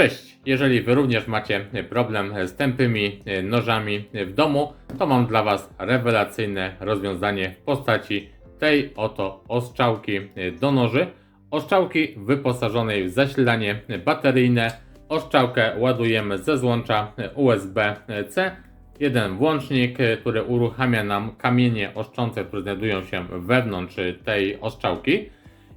Cześć! Jeżeli Wy również macie problem z tępymi nożami w domu, to mam dla Was rewelacyjne rozwiązanie w postaci tej oto ostrzałki do noży. Ostrzałki wyposażonej w zasilanie bateryjne. Ostrzałkę ładujemy ze złącza USB-C. Jeden włącznik, który uruchamia nam kamienie oszczące, które znajdują się wewnątrz tej ostrzałki.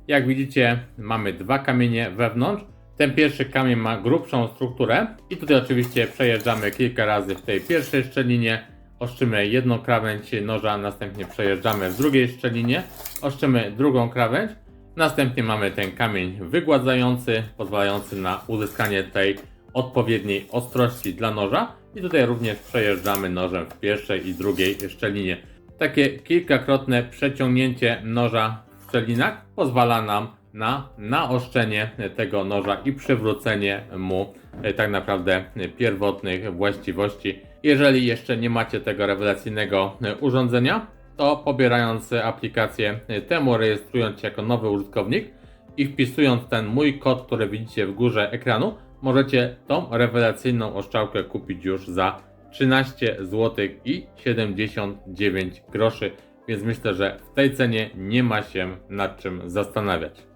Jak widzicie, mamy dwa kamienie wewnątrz. Ten pierwszy kamień ma grubszą strukturę i tutaj oczywiście przejeżdżamy kilka razy w tej pierwszej szczelinie, oszczymy jedną krawędź noża, następnie przejeżdżamy w drugiej szczelinie, oszczymy drugą krawędź, następnie mamy ten kamień wygładzający, pozwalający na uzyskanie tej odpowiedniej ostrości dla noża i tutaj również przejeżdżamy nożem w pierwszej i drugiej szczelinie. Takie kilkakrotne przeciągnięcie noża w szczelinach pozwala nam na naoszczenie tego noża i przywrócenie mu e, tak naprawdę e, pierwotnych właściwości. Jeżeli jeszcze nie macie tego rewelacyjnego e, urządzenia, to pobierając aplikację temu, rejestrując się jako nowy użytkownik i wpisując ten mój kod, który widzicie w górze ekranu, możecie tą rewelacyjną oszczałkę kupić już za 13 zł i 79 groszy. Więc myślę, że w tej cenie nie ma się nad czym zastanawiać.